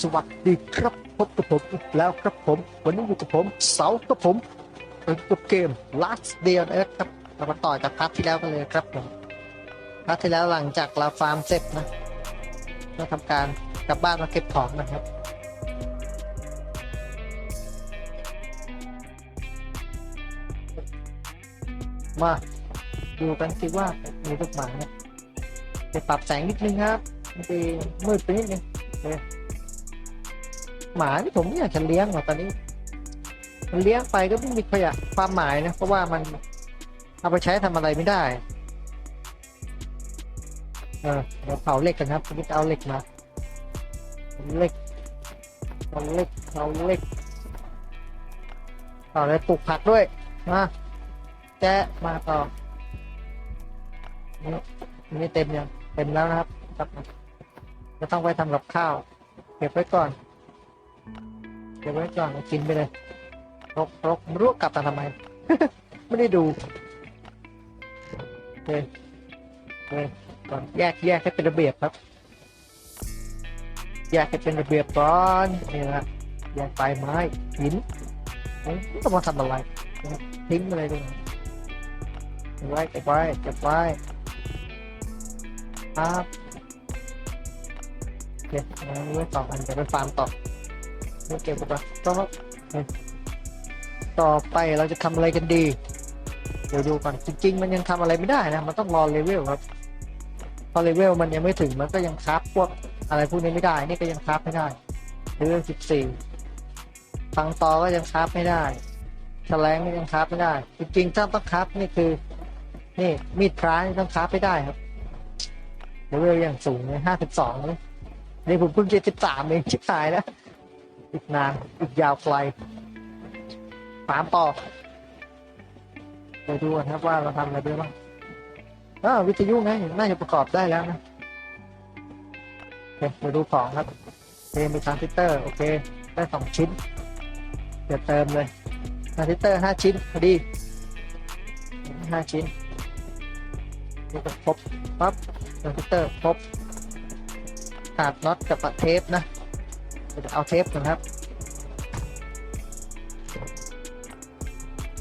สวัสดีครับพบกับผมอีกแล้วครับผม วันนี้อยู่กับผมเสากับผมเกับเกม last day on earth ครับเรามาต่อจากพาร์ทที่แล้วกันเลยครับผมพาร์ทที่แล้วหลังจากเราฟาร์มเสร็จนะเราทำการกลับบ้านมาเก็บของนะครับมาดูกันสิว่ามีลูกหมาเนี่ยจะปรับแสงนิดนึงครับมันจะมืดไปนิดนึง หมาที่ผมอยากจะเลี้ยงว่ะตอนนี้ มันเลี้ยงไปก็ไม่มีขยะความหมายนะเพราะว่ามันเอาไปใช้ทำอะไรไม่ได้ เออเดี๋ยวเผาเหล็กกันครับวันนี้จะเอาเหล็กมาเหล็กเอาเหล็กเอาเหล็กเอาเลยปลูกผักด้วยมาแจ๊ะมาต่อนี่นี่เต็มยังเต็มแล้วนะครับจะต้องไปทำกับข้าว เก็บไว้ก่อน เก็บไว้ก่อนเอากินไปเลยรกรกไม่รู้กลับมาทำไม ไม่ได้ดูโอเคโอเคก่อนแยกแยกให้เป็นระเบียบครับ แยกให้เป็นระเบียบก่อนนี่นะแยกปไม้หินเอ๊ะนี่ต้องมาทำอะไรทิ้งอะไรตรงนี้เก็บไว้เก็บไว้เก็บไว้ครับเคเอาไว้สองอันจะไปฟาร์มต่อ ไม่เก็บไปก็ต่อไปเราจะทำอะไรกันดี เดี๋ยวดูก่อนจริง ๆ มันยังทำอะไรไม่ได้นะ มันต้องรอเลเวลครับ พอเลเวลมันยังไม่ถึงมันก็ยังคราฟพวกอะไรพวกนี้ไม่ได้ นี่ก็ยังคราฟไม่ได้เลเวลสิบสี่ฟังต่อก็ยังคราฟไม่ได้แฉลงก็ยังคราฟไม่ได้ จริงๆถ้าต้องคราฟนี่คือ นี่มีดพระนี่ต้องคราฟไม่ได้ครับเลเวลอย่างสูงเลยห้าสิบสองเลยนี่ผมเพิ่งเจ็ดสิบสามเองชิบหายแล้ว อีกนาน อีกยาวไกลฟามต่อ ไปดูกันครับว่าเราทำอะไรได้บ้างอ้าวิทยุไงน่าจะประกอบได้แล้วนะโอเคไปดูของครับโอเคมีทรานซิสเตอร์ โอเค ได้สองชิ้น เดี๋ยวเติมเลยทรานซิสเตอร์ห้าชิ้นพอดีห้าชิ้นนี่ก็ครบปั๊บทรานซิสเตอร์ครบขาดน็อตกับปะเทปนะ จะเอาเทปก่อนครับ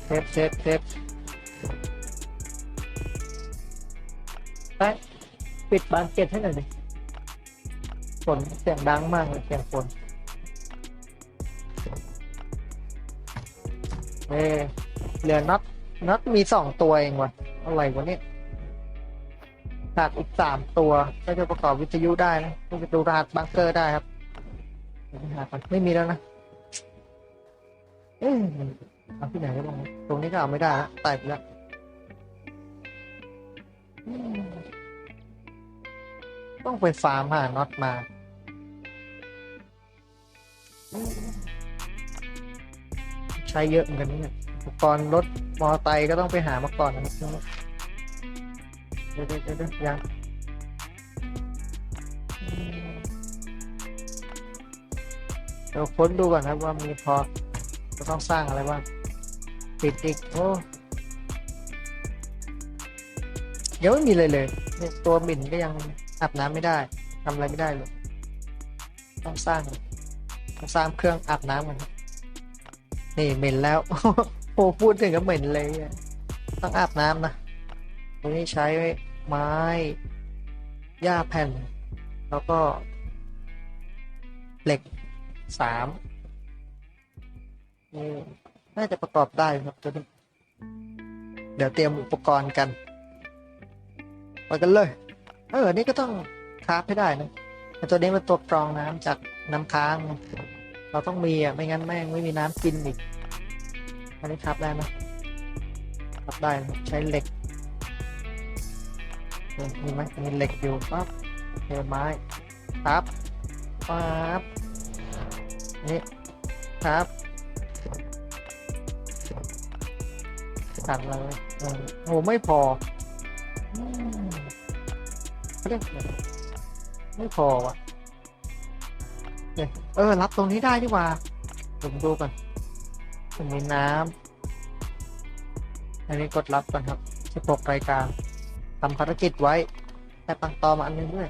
เทปเทปเทปไปปิดบานเกล็ดให้หน่อยดิฝนเสียงดังมากเลยเสียงฝนเอเหลือน็อตน็อตมีสองตัวเองวะอะไรวะเนี่ยขาดอีกสามตัว ก็จะประกอบวิทยุได้นะก็จะดูรหัสบังเกอร์ได้ครับ หาก่อนไม่มีแล้วนะ เอ๊ะเอาที่ไหนได้บ้างตรงนี้ก็เอาไม่ได้ละตายไปแล้วต้องไปฟาร์มหาน็อตมาใช้เยอะเหมือนกันเนี่ยอุปกรณ์รถมอเตอร์ไซค์ก็ต้องไปหามาก่อนนะครับเดี๋ยวเดี๋ยวเดี๋ยวเดี๋ยวยัง เดี๋ยวค้นดูก่อนครับว่ามีพอจะต้องสร้างอะไรบ้างปิดอีกโอ้ยังไม่มีเลยเลยตัวหมิ่นก็ยังอาบน้ำไม่ได้ทำอะไรไม่ได้เลย ต้องสร้างต้องสร้างเครื่องอาบน้ำกันนี่เหม็นแล้วโอ้พูดถึงก็เหม็นเลยต้องอาบน้ำนะตัวนี้ใช้ไม้หญ้าแผ่น แล้วก็เหล็ก สามน่าจะประกอบได้ครับตัวนี้เดี๋ยวเตรียมอุปกรณ์กันไปกันเลย เออ นี่ก็ต้องคราฟให้ได้นะตัวนี้เป็นตัวกรองน้ำจากน้ำค้าง เราต้องมีอะ ไม่งั้นแม่งไม่มีน้ำกินอีก อันนี้คราฟได้ไหมคราฟได้ใช้เหล็กเออมีไหมมีเหล็กอยู่ปั๊บเทไม้ปั๊บปั๊บ นี่ครับสั่งเลยเออโหไม่พอเรียกไม่พอว่ะเนี่ยเออ รับตรงนี้ได้ดีกว่าผมดูก่อนมันมีน้ำอันนี้กดรับก่อนครับสิบหกรายการทำภารกิจไว้แต่ปังตอมาอันนึงด้วย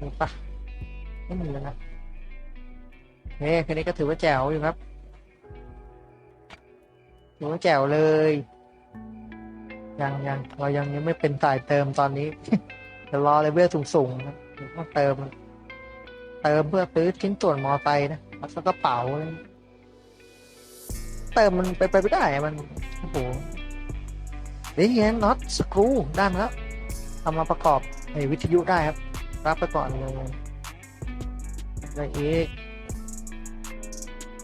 นี่ปะไม่มีแล้วนะ เฮ้แค่นี้ก็ถือว่าแจ๋วอยู่ครับ ถือว่าแจ๋วเลย ยังยังเรายังยังไม่เป็นสายเติมตอนนี้เดี๋ยวรอเลเวลสูงๆนะเดี๋ยวต้องเติม เติมเพื่อซื้อชิ้นส่วนมอไซค์นะแล้วก็กระเป๋า เติมมันไปไปไม่ได้มันโอ้โหนี่ไงน็อตสกรูได้มาแล้วทำมาประกอบไอ้วิทยุได้ครับ รับไปก่อนเลยอะไรอีก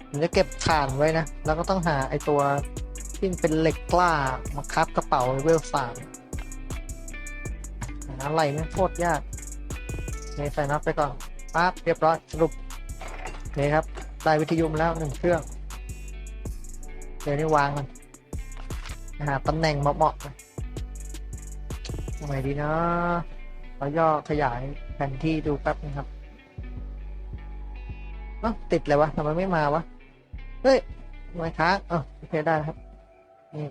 ผมจะเก็บถ่านไว้นะ แล้วก็ต้องหาไอตัวที่เป็นเหล็กกล้ามาคับกระเป๋าเลเวลสามอะไรไม่โคตรยากนี่ใส่น็อตไปก่อนปั๊บเรียบร้อยสรุปนี่ครับได้วิทยุมาแล้วหนึ่งเครื่องเดี๋ยวนี้วางมันหาตำแหน่งเหมาะๆทำไมดีนะเราย่อขยายแผนที่ดูแป๊บนึงครับเอ้าติดเลยวะทำไมไม่มาวะ เฮ้ยทำไมค้างเออโอเคได้ครับ นี่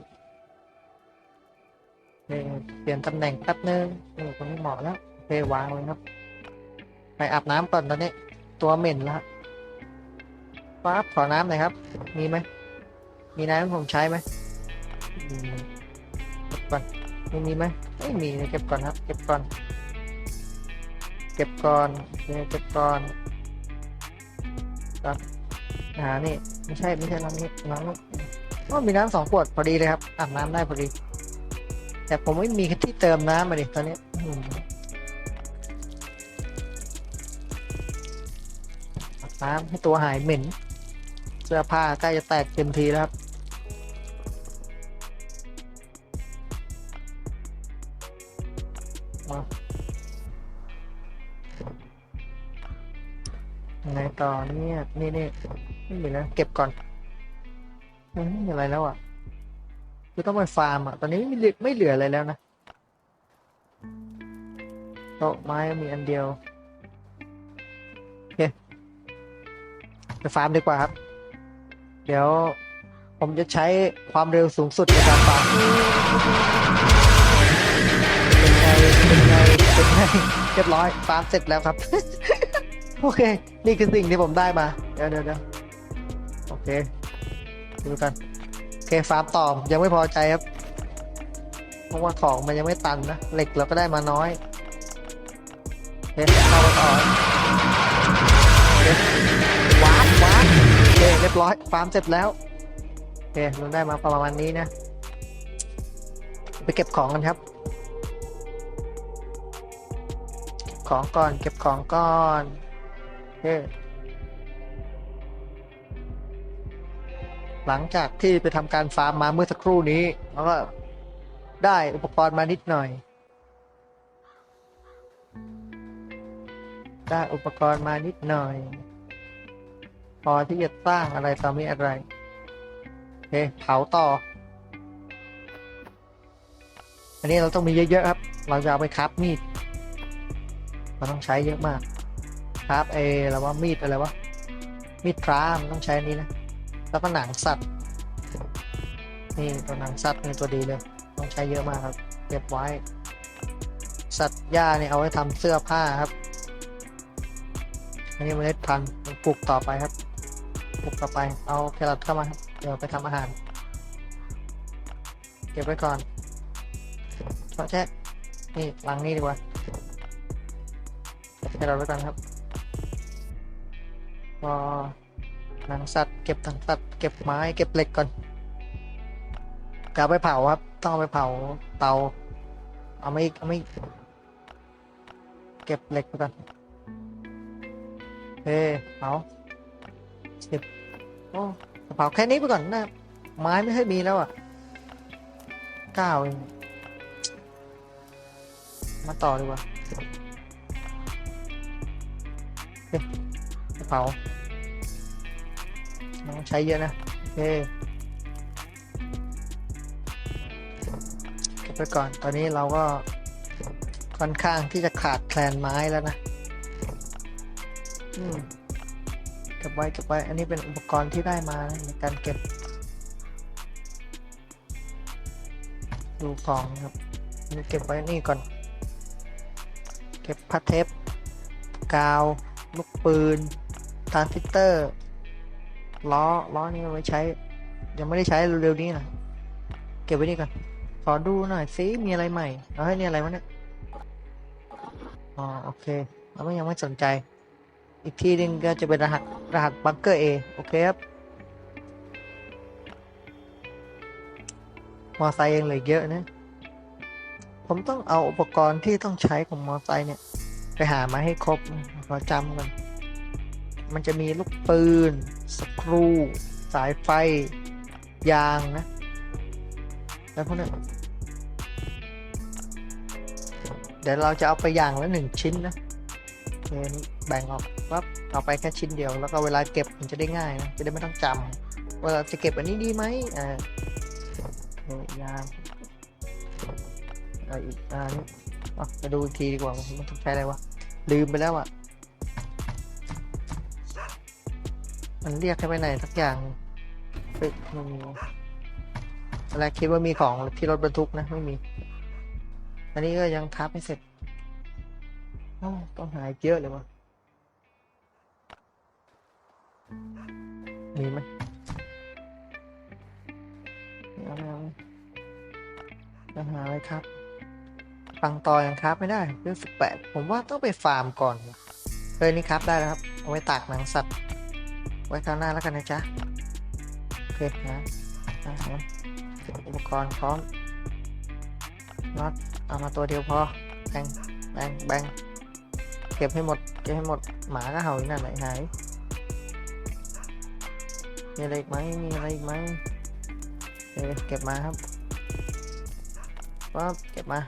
งเปลี่ยนตำแหน่งแป๊บนึงนี่ตรงนี้เหมาะแล้วโอเควางเลยครับ ไปอาบน้ำก่อนตอนนี้ ตัวเหม็นแล้วปั๊บขอน้ำหน่อยครับ มีไหม มีน้ำผมใช้ไหมเก็บก่อนไม่มีไหมไม่มีเก็บก่อนครับ เก็บก่อน เก็บก่อนเก็บก่อนครับ อ่านี่ไม่ใช่ไม่ใช่น้ำนี้น้ำนี้ก็มีน้ำสองขวดพอดีเลยครับอาบน้ำได้พอดี แต่ผมไม่มีที่เติมน้ำมาดิตอนนี้อืมอาบน้ำให้ตัวหายเหม็นเสื้อผ้าใกล้จะแตกเต็มทีแล้วครับมายังไงต่อเนี่ยนี่นี่ ไม่มีแล้วเก็บก่อนไม่มีอะไรแล้วอะคือต้องไปฟาร์มอะ ตอนนี้ไม่เหลือไม่เหลืออะไรแล้วนะโต๊ะไม้มีอันเดียวโอเคไปฟาร์มดีกว่าครับ เดี๋ยวผมจะใช้ความเร็วสูงสุดในการฟาร์มเป็นไงเป็นไงเป็นไงเรียบร้อยฟาร์มเสร็จแล้วครับ โอเค นี่คือสิ่งที่ผมได้มา เดี๋ยวเดี๋ยว โอเคดูกันโอเคฟาร์มต่อยังไม่พอใจครับเพราะว่าของมันยังไม่ตันนะเหล็กเราก็ได้มาน้อยโอเคเข้ามาต่อโอเควาร์ปวาร์ปโอเคเรียบร้อยฟาร์มเสร็จแล้วโอเคเราได้มาประมาณนี้นะ ไปเก็บของกันครับของก่อนเก็บของก่อนโอเค หลังจากที่ไปทำการฟาร์มมาเมื่อสักครู่นี้แล้วก็ได้อุปกรณ์มานิดหน่อย ได้อุปกรณ์มานิดหน่อย พอที่จะสร้างอะไรต่อมีอะไรโอเคเผาต่อ อันนี้เราต้องมีเยอะๆครับ เราจะเอาไปคับมีดมันต้องใช้เยอะมากครับเอแล้วว่ามีดอะไรวะมีดพระมันต้องใช้อันนี้นะ แล้วก็หนังสัตว์ นี่ตัวหนังสัตว์นี่ตัวดีเลย ต้องใช้เยอะมากครับ เก็บไว้ สัตว์หญ้าเนี่ยเอาไว้ทำเสื้อผ้าครับ อันนี้เมล็ดพันธุ์ปลูกต่อไปครับ ปลูกต่อไป เอาแครอทเข้ามาครับ เดี๋ยวไปทำอาหาร เก็บไว้ก่อนเพราะแช่นี่ลังนี้ดีกว่าให้เราไว้กันครับพอหนังสัตว์ เก็บหนังสัตว์เก็บไม้เก็บเหล็กก่อนกลับไปเผาครับ ต้องเอาไปเผาเตา เอาไม่เอาไม่เก็บเหล็กไปก่อนเฮ้เผาสิบโอ้เผาแค่นี้ไปก่อนนะ ไม้ไม่ค่อยมีแล้วอะเก้าเองมาต่อดีกว่าเป๋า ใช้เยอะนะโอเคเก็บไว้ก่อน ตอนนี้เราก็ค่อนข้างที่จะขาดแคลนไม้แล้วนะ อืมเก็บไว้เก็บไว้ อันนี้เป็นอุปกรณ์ที่ได้มานะในการเก็บ ดูของครับนี่เก็บไว้นี่ก่อน เก็บพัดเทป กาว ลูกปืนทรานซิสเตอร์ ล้อล้อนี่เอาไว้ใช้ ยังไม่ได้ใช้เร็วๆนี้นะเก็บไว้นี่ก่อนขอดูหน่อยซิมีอะไรใหม่เอาให้ยนี่อะไรวะเนี่ยอ๋อโอเคเราไม่ยังไม่สนใจ อีกที่หนึ่งก็จะเป็นรหัสรหัสบังเกอร์เอโอเคครับมอไซค์ยังเหลือเยอะนะ ผมต้องเอาอุปกรณ์ที่ต้องใช้ของมอไซค์เนี่ย ไปหามาให้ครบขอจำกัน มันจะมีลูกปืนสกรู สายไฟ ยางนะ แล้วพวกนั้เดี๋ยวเราจะเอาไปอย่างละหนึ่งชิ้นนะโอเคนี่แบ่งออกปั๊บเอาไปแค่ชิ้นเดียว แล้วก็เวลาเก็บมันจะได้ง่ายนะจะได้ไม่ต้องจำว่าเราจะเก็บอันนี้ดีไหมอ่าอยางอะไรอีกอ่านี่อะไปดูอีกทีดีกว่าว่ามันต้องใช้อะไรวะลืมไปแล้วอะ มันเรียกให้ไปไหนสักอย่างเฮ้ยไม่มีอะไรคิดว่ามีของที่รถบรรทุกนะไม่มี อันนี้ก็ยังทับไม่เสร็จต้องหาอีกเยอะเลยวะมีไหมไม่เอาไม่เอาจะหาอะไรครับปังต่อยังครับไม่ได้เรื่องสิบแปดผมว่าต้องไปฟาร์มก่อน เฮ้ยนี่ครับได้แล้วครับ เอาไว้ตากหนังสัตว์ ไว้คราวหน้าแล้วกันนะจ๊ะโอเคนะอะงั้นอุปกรณ์พร้อมน็อตเอามาตัวเดียวพอแบงแบงแบงเก็บให้หมด เก็บให้หมด หมาก็เห่าอยู่นั่นไหนหายมีอะไรอีกไหมมีอะไรอีกไหมเออเก็บมาครับปั๊บเก็บมา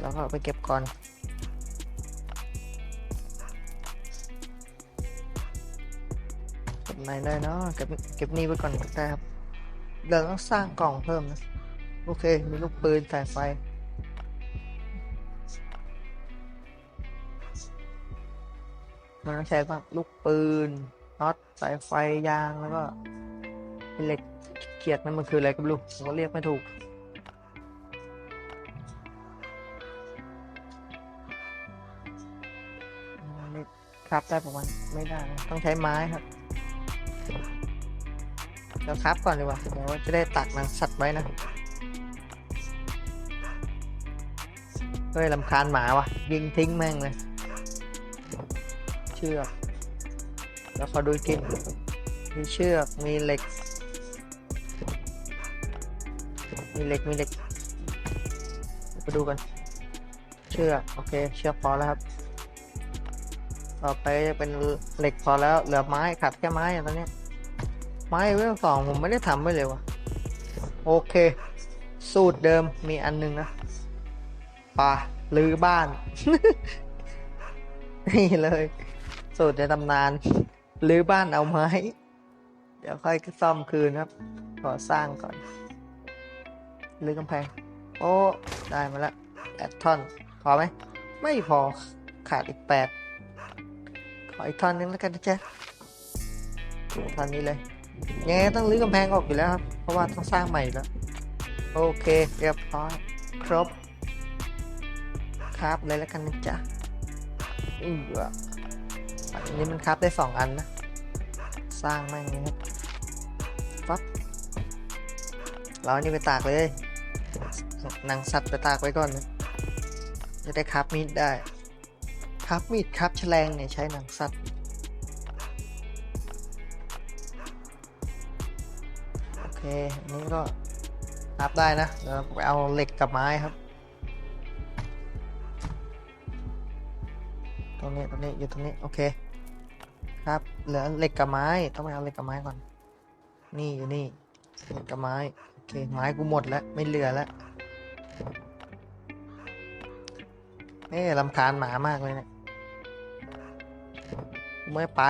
แล้วก็ไปเก็บก่อน เก็บไหนได้เนาะเก็บเก็บนี่ไว้ก่อนก็ได้ครับเดี๋ยวต้องสร้างกล่องเพิ่มนะ โอเค มีลูกปืนสายไฟมันต้องใช้บ้างลูกปืนน็อตสายไฟยางแล้วก็เหล็กเกียดนั่นมันคืออะไรก็ไม่รู้ผมก็เรียกไม่ถูกครับได้ประมาณไม่ได้ ต้องใช้ไม้ครับ เดี๋ยวครับก่อนดีกว่าเดี๋ยวจะได้ตักนังสัตว์ไว้นะเฮ้ยลำคาญหมาวะยิงทิ้งแม่งเลย เชือก แล้วขอดูกิน มีเชือก มีเหล็ก มีเหล็ก มีเหล็กไปดูกัน เชือก โอเค เชือกพอแล้วครับ ต่อไปจะเป็นเหล็กพอแล้ว เหลือไม้ขาดแค่ไม้ตอนนี้ ไม้เวลสองผมไม่ได้ทำไว้เลยวะโอเค สูตรเดิมมีอันหนึงนะป่าลือบ้าน นี่เลย สูตรในตำนานลือบ้านเอาไม้ เดี๋ยวค่อยซ่อมคืนครับก่อสร้างก่อนลือกำแพง โอ้ ได้มาแล้วแปดท่อน พอไหม ไม่พอขาดอีกแปดขออีกท่อนนึงแล้วกันนะจ๊ะท่อนนี้เลย ยังไงต้องรื้อกำแพงออกอยู่แล้วครับ เพราะว่าต้องสร้างใหม่แล้ว โอเค เรียบร้อยครบ ครับเลยแล้วกันนะจ๊ะอืออันนี้มันครับได้สองอันนะ สร้างแม่งเลยครับปั๊บเราอันนี้ไปตากเลยหนังสัตว์ไปตากไว้ก่อนนะจะได้ครับมีดได้ ครับมีดครับแฉลงเนี่ยใช้หนังสัตว์ เคอันนี้ก็นับได้นะ เดี๋ยวเราไปเอาเหล็กกับไม้ครับ ตรงนี้ตรงนี้อยู่ตรงนี้โอเค ครับ เหลือเหล็กกับไม้ ต้องไปเอาเหล็กกับไม้ก่อน นี่อยู่นี่เหล็กกับไม้ โอเค ไม้กูหมดแล้วไม่เหลือแล้วเอ๊ะลำคาญหมามากเลยเนี่ยไม่ไป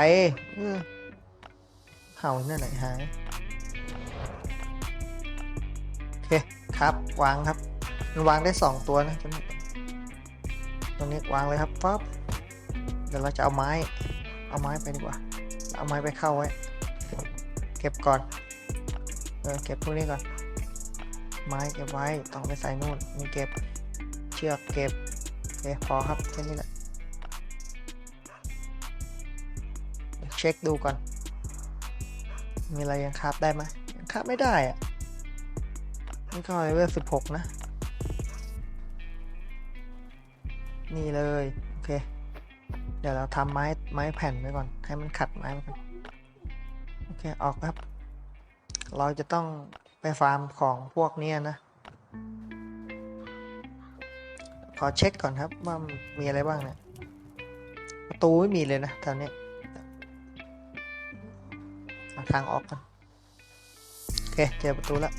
เห่าที่นั่นไหนหาย ครับวางครับ มันวางได้สองตัวนะตรงนี้วางเลยครับปั๊บเดี๋ยวเราจะเอาไม้ เอาไม้ไปดีกว่า เอาไม้ไปเข้าไว้ เก็บก่อน เออเก็บพวกนี้ก่อน ไม้เก็บไว้ต้องไปใส่นู่นนี่เก็บเชือกเก็บโอเคพอครับแค่นี้แหละเช็คดูก่อน มีอะไรยังคาบได้ไหมยังคาบไม่ได้อะ นี่ก็เลเวลสิบหกนะ นี่เลย โอเค เดี๋ยวเราทำไม้ไม้แผ่นไว้ก่อน ให้มันขัดไม้ไก่อนโอเค ออกครับ เราจะต้องไปฟาร์มของพวกเนี้ยนะ ขอเช็คก่อนครับว่ามีอะไรบ้างเนี่ย ประตูไม่มีเลยนะตอนนี้หาทางออกกันโอเค เจอประตูแล้ว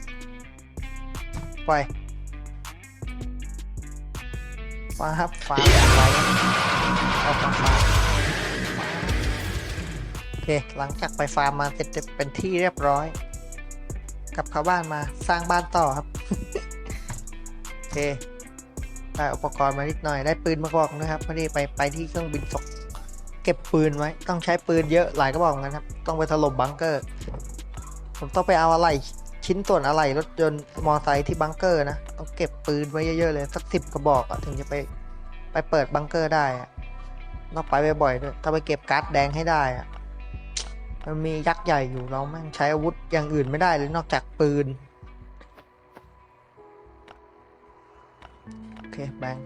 ปล่อยฟ้าครับฟ้าไรออกมาฟ้าโอเคหลังจากไปฟาร์มมาเสร็จเป็นที่เรียบร้อย กลับเข้าบ้านมาสร้างบ้านต่อครับ โอเคได้อุปกรณ์มานิดหน่อยได้ปืนมากระบอกนะครับพอดีไปไปที่เครื่องบินตกเก็บปืนไว้ ต้องใช้ปืนเยอะหลายกระบอกนะครับ ต้องไปถล่มบังเกอร์ ผมต้องไปเอาอะไร ชิ้นส่วนอะไรรถยนต์มอไซค์ที่บังเกอร์นะ ต้องเก็บปืนไว้เยอะๆเลยสักสิบกระบอกอะถึงจะไปไปเปิดบังเกอร์ได้อะต้องไปบ่อยๆด้วยถ้าไปเก็บการ์ดแดงให้ได้อะมันมียักษ์ใหญ่อยู่เราแม่งใช้อาวุธอย่างอื่นไม่ได้เลยนอกจากปืน โอเคแบ่ง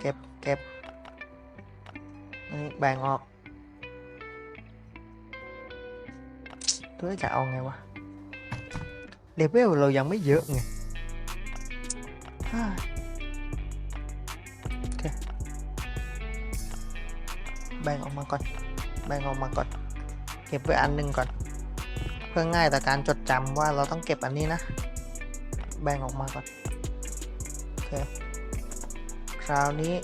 เก็บเก็บนนี้แบ่งออกตัวจะเอาไงวะ เลเวลเรายังไม่เยอะไงฮ่าโอเคแบ่งออกมาก่อน แบ่งออกมาก่อน เก็บไว้อันหนึ่งก่อน เพื่อง่ายต่อการจดจำว่าเราต้องเก็บอันนี้นะ แบ่งออกมาก่อน โอเค คราวนี้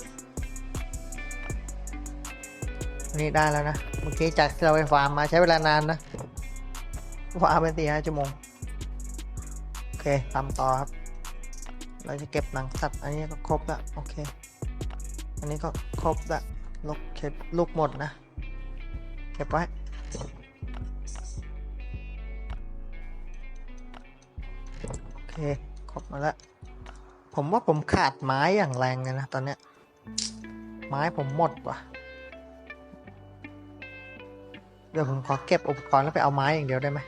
อันนี่ได้แล้วนะ เมื่อกี้จากที่เราไปฟาร์มมาใช้เวลานานนะฟาร์มเป็นสี่ห้าชั่วโมงโอ เคทำต่อครับ เราจะเก็บหนังสัตว์ อันนี้ก็ครบละโอเค อันนี้ก็ครบละลูกเก็บลูกหมดนะ เก็บไว้โอเคครบมาแล้วผมว่าผมขาดไม้อย่างแรงเลยนะตอนเนี้ย ไม้ผมหมดว่ะ เดี๋ยวผมขอเก็บอุปกรณ์แล้วไปเอาไม้อย่างเดียวได้ไหม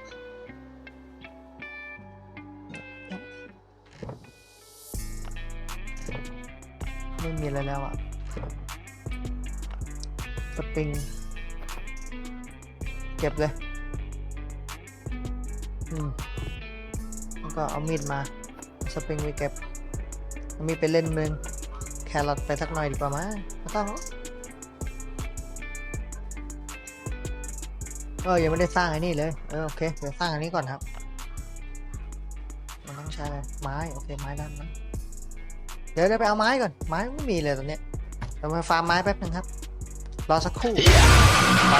ไม่มีอะไรแล้วอะสปริง เก็บเลย อืมแล้วก็เอามีดมา สปริงไปเก็บมีไปเล่นมึง แครอทไปสักหน่อยดีกว่ามั้งไม่ต้องเออยังไม่ได้สร้างไอ้นี่เลย เออโอเค เดี๋ยวสร้างอันนี้ก่อนครับ มันต้องใช้อะไรไม้ โอเค ไม้ด้านนั้น เดี๋ยวเดี๋ยวไปเอาไม้ก่อน ไม้ไม่มีเลยตอนเนี้ยเรามาฟาร์มไม้แป๊บนึงครับ รอสักครู่ไป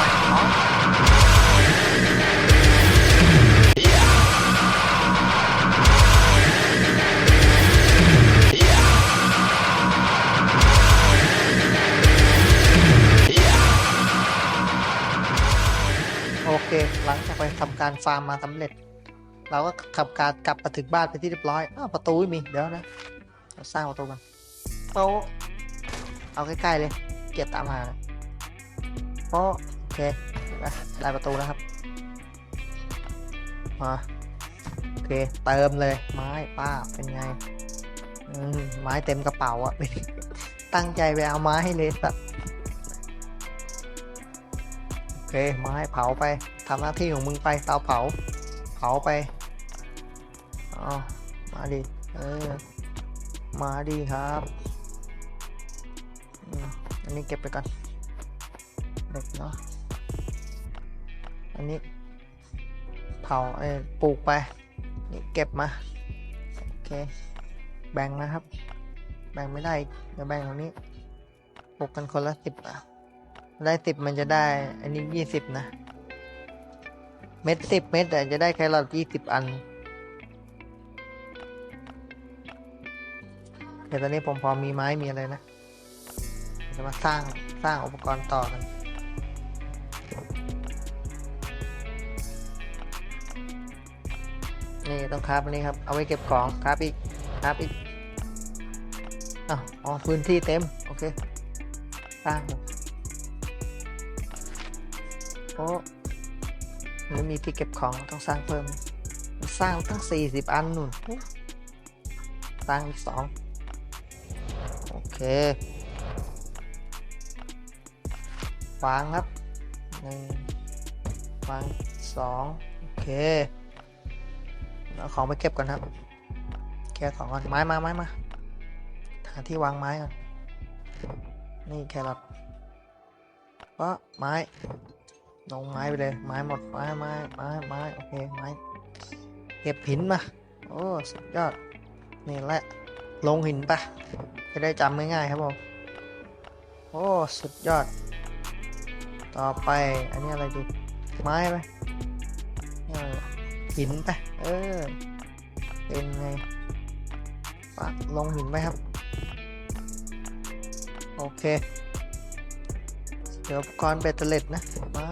โอเค หลังจากไปทำการฟาร์มมาสำเร็จ เราก็ขับการกลับมาถึงบ้านเป็นที่เรียบร้อยอ้าวประตูไม่มี เดี๋ยวนะ เราสร้างประตูกันโป๊ะเอาใกล้ๆเลย เกียรตามหาโป๊ะโอเคได้ประตูแล้วครับ มา โอเค เติมเลย ไม้ป้าเป็นไง อืม ไม้เต็มกระเป๋าอะตั้งใจไปเอาไม้ให้เลยสัตว์โอเค ไม้เผาไปทำหน้าที่ของมึงไปเตาเผา เผาไปอ๋อมาดิ เออ มาดีครับอันนี้เก็บไปก่อนเด็กเนาะอันนี้เผาเออปลูกไป นี่เก็บมา โอเค แบ่งนะครับ แบ่งไม่ได้เดี๋ยวแบ่งตรงนี้ปลูกกันคนละสิบอะ ได้สิบมันจะได้ อันนี้ยี่สิบนะ เม็ดสิบเม็ดอะจะได้แครอทยี่สิบอัน เดี๋ยวตอนนี้ผมพอมีไม้มีอะไรนะจะมาสร้างสร้างอุปกรณ์ต่อกันนี่ต้องคราบอันนี้ครับ เอาไว้เก็บของคราบอีกคราบอีกอ๋อพื้นที่เต็ม โอเคสร้างโอ้ไม่มีที่เก็บของต้องสร้างเพิ่ม สร้างตั้งสี่สิบอันนู่นสร้างอีกสอง วางครับหนึ่งวางสองโอเคเอาของไปเก็บก่อนครับแค่ของก่อนไม้มาไม้มาหาที่วางไม้ก่อนนี่แครอทเพราะไม้ลงไม้ไปเลยไม้หมดไม้ไม้ไม้ไม้โอเคไม้เก็บหินมาโอ้สุดยอดนี่แหละลงหินปะ จะได้จำง่ายๆครับผม โอ้ สุดยอด ต่อไป อันนี้อะไรดี ไม้ไปนี่อะไรหินไป เออ เป็นไงปักลงหินไปครับ โอเค เดี๋ยวอุปกรณ์เบตเตอร์เล็ดนะ ไม้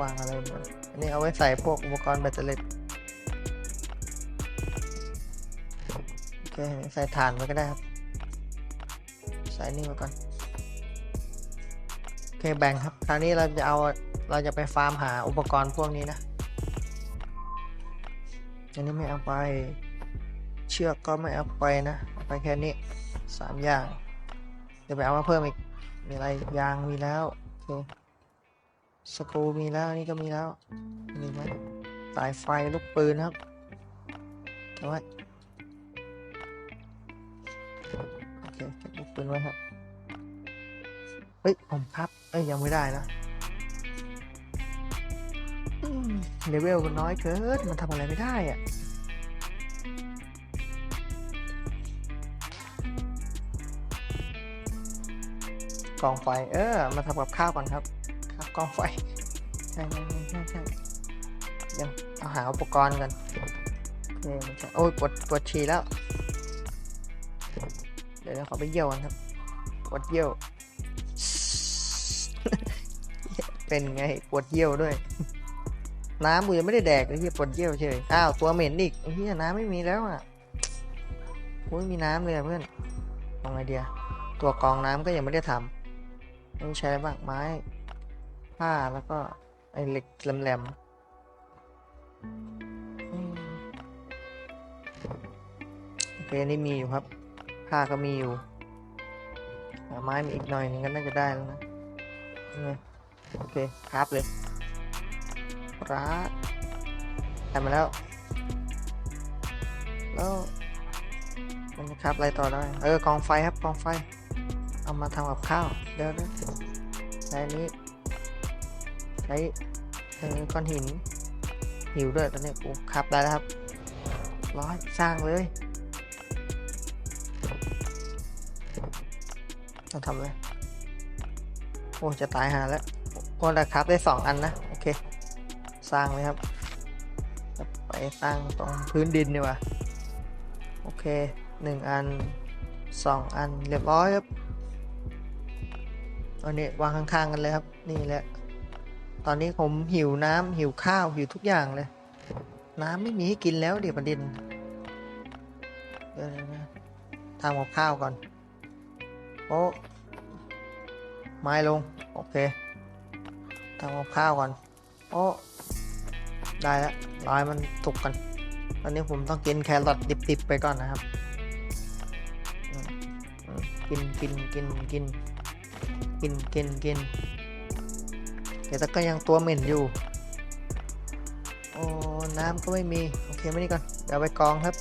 วางอะไรเนี่ยอันนี้เอาไว้ใส่พวกอุปกรณ์แบตเตอรี่โอเคใส่ถ่านไว้ก็ได้ครับ ใส่นี่ไว้ก่อน โอเคแบ่งครับ คราวนี้เราจะเอาเราจะไปฟาร์มหาอุปกรณ์พวกนี้นะ อันนี้ไม่เอาไป เชือกก็ไม่เอาไปนะเอาไปแค่นี้สามอย่าง เดี๋ยวไปเอามาเพิ่มอีก มีอะไรยางมีแล้วโอเคสกูมีแล้วนนี่ก็มีแล้วมีไหมสายไฟลูกปืนครับเอาไว้ ปืนไว้ครับเฮ้ย ผมพับ เอ้ย ยังไม่ได้นะเลเวลมันน้อยเกิน มันทำอะไรไม่ได้อะกองไฟ เออ มาทำกับข้าวก่อนครับ ครับกองไฟ ใช่ใช่ใช่ใช่ยังเอาหาอุปกรณ์กันโอเคโอ้ยปวดปวดฉี่แล้ว ดี๋ยวเราขอไปเยี่ยวกันครับปวดเยี่ยว เป็นไงปวดเยี่ยวด้วย น้ำกูยังไม่ได้แดกเลยที่ปวดเยี่ยวเฉยอ้าวตัวเหม็นอีกไอ้เหี้ยน้ำไม่มีแล้วอะกูไม่มีน้ำเลยเพื่อนทำไงเดียตัวกองน้ำก็ยังไม่ได้ทำต้องใช้อะไรบ้างไม้ผ้าแล้วก็ไอ้เหล็กแหลมๆอืมโอเคนี่มีอยู่ครับ ผ้าก็มีอยู่หาไม้มีอีกหน่อยหนึงก็น่าจะได้แล้วนะโอเคครับเลยรัดทำมาแล้ว แล้วมันจะครับอะไรต่อได้ เออกองไฟครับกองไฟ เอามาทำกับข้าวเดี๋ยวนะใช้นี้ใช้เออก้อนหินหิวด้วยตอนนี้กูขับได้แล้วครับร้อยสร้างเลย ต้องทำเลยโอ้จะตายหาแล้วโอ้แต่ครับได้สองอันนะ โอเค สร้างเลยครับจะไปสร้างตรงพื้นดินดีกว่า โอเคหนึ่งอันสองอันเรียบร้อยครับอันนี้วางข้างๆกันเลยครับ นี่แหละ ตอนนี้ผมหิวน้ำหิวข้าว หิวทุกอย่างเลย น้ำไม่มีให้กินแล้วเดี๋ยวประเด็นเดี๋ยวนะทำกับข้าวก่อนโอ้ ไม้ลง โอเคทำกับข้าวก่อนโอ้ได้แล้วรอยมันสุกกันตอนนี้ผมต้องกินแครอทดิบๆไปก่อนนะครับ กินกินกินกินกินกินกินแต่ก็ยังตัวเหม็นอยู่ โอ้ น้ำก็ไม่มี โอเคไม่นี่ก่อน เดี๋ยวไปกองครับ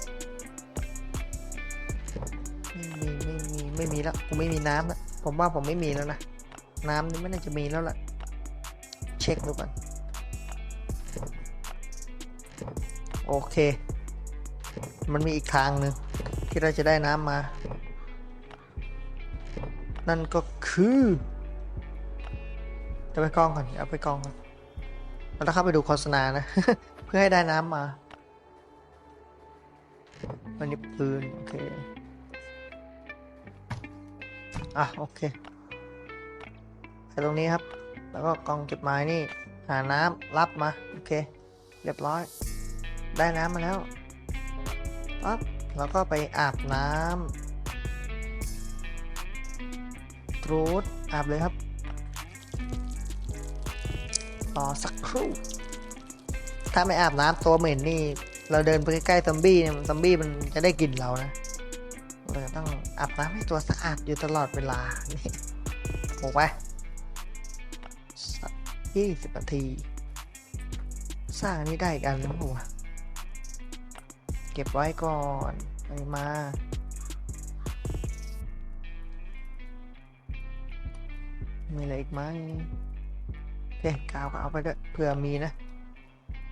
ไม่มี ไม่มี ไม่มีแล้ว กูไม่มีน้ำแล้ว ผมว่าผมไม่มีแล้วนะ น้ำนี่ไม่น่าจะมีแล้วล่ะ เช็คดูก่อน โอเค มันมีอีกทางหนึ่งที่เราจะได้น้ำมา นั่นก็คือเดี๋ยวไปกองก่อนเอาไปกองก่อนเราต้องเข้าไปดูโฆษณานะ เพื่อให้ได้น้ำมาวันนี้ปืน โอเค อะ โอเค ตรงนี้ครับ แล้วก็กองจดหมายนี่ หาน้ำรับมา โอเค เรียบร้อย ได้น้ำมาแล้วปั๊บแล้วก็ไปอาบน้ำตรูดอาบเลยครับ รอสักครู่ ถ้าไม่อาบน้ำตัวเหม็นนี่ เราเดินไปใกล้ๆซอมบี้เนี่ยซอมบี้มันจะได้กลิ่นเรานะเราจะต้องอาบน้ำให้ตัวสะอาดอยู่ตลอดเวลานี่บอกไป ยี่สิบนาที สร้างนี้ได้อีกอันนึงหัวเก็บไว้ก่อนไปมา มีอะไรอีกไหมโอเคกาวก็เอาไปด้วยเผื่อมีนะ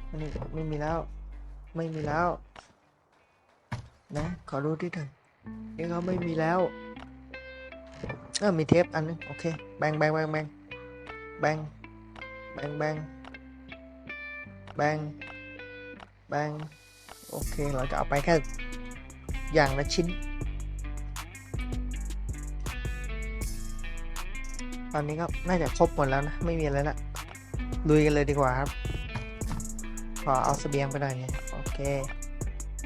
อันนี้ไม่มีแล้ว ไม่มีแล้ว นะ ขอดูที่เถอะนี่เขาไม่มีแล้วเออมีเทปอันนึง โอเค แบงแบงแบงแบงแบง แบงแบงแบงแบงโอเค เราจะเอาไปแค่อย่างละชิ้น ตอนนี้ก็น่าจะครบหมดแล้วนะ ไม่มีอะไรละลุยกันเลยดีกว่าครับ ขอเอาสเสบียงไปหน่อยเนี่ยโอเค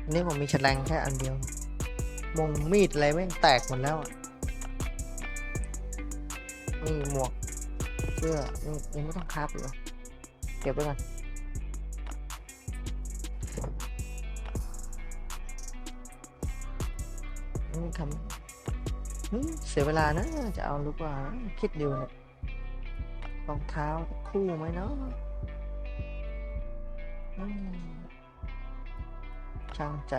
อันนี้ผมมีฉลังแค่อันเดียว มงมีดอะไรแม่แตกหมดแล้วอะนี่หมวก เสื้อยังยังไม่ต้องคราบอยู่เหรอเก็บไว้ก่อนนี่ทำเสียเวลานะ จะเอาหรือเปล่า คิดอยู่เนี่ยรองเท้าคู่ไหมเนาะช่างใจ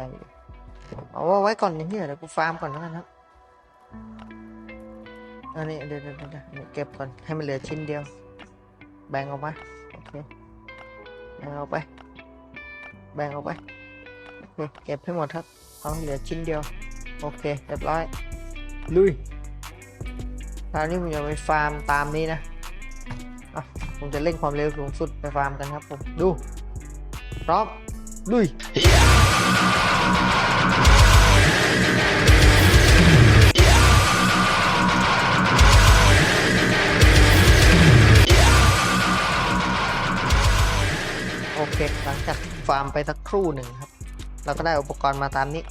เอาไว้ก่อนอย่างนี้เดี๋ยวกูฟาร์มก่อนแล้วกันครับ อันนี้เดี๋ยวเดี๋ยวเดี๋ยวเก็บก่อนให้มันเหลือชิ้นเดียว แบ่งออกมาโอเคแบ่งออกไป แบ่งออกไปโอเคเก็บให้หมดครับเอาเหลือชิ้นเดียว โอเคเรียบร้อย ลุยคราวนี้ผมจะไปฟาร์มตามนี้นะอะผมจะเร่งความเร็วสูงสุดไปฟาร์มกันครับผม ดู พร้อม ลุย คหลังจากฟาร์มไปสักครู่หนึ่งครับ เราก็ได้อุปกรณ์มาตามนี้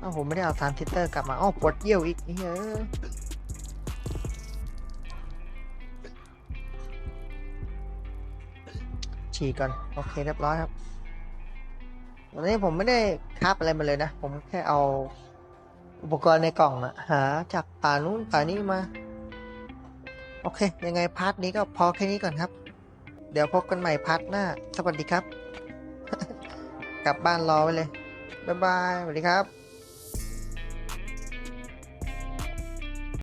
อ้าวผมไม่ได้เอาทานซิเตอร์กลับมาอ้าวปวดเยี่ยวอีกเฮ้ยฉี่ก่อน โอเคเรียบร้อยครับวันนี้ผมไม่ได้คาบอะไรมาเลยนะ ผมแค่เอาอุปกรณ์ในกล่องอะหาจากป่านู้นป่านี้มา โอเค ยังไงพาร์ทนี้ก็พอแค่นี้ก่อนครับ เดี๋ยวพบกันใหม่พาร์ทหน้า สวัสดีครับ กลับบ้านรอไว้เลย บ๊ายบาย สวัสดีครับ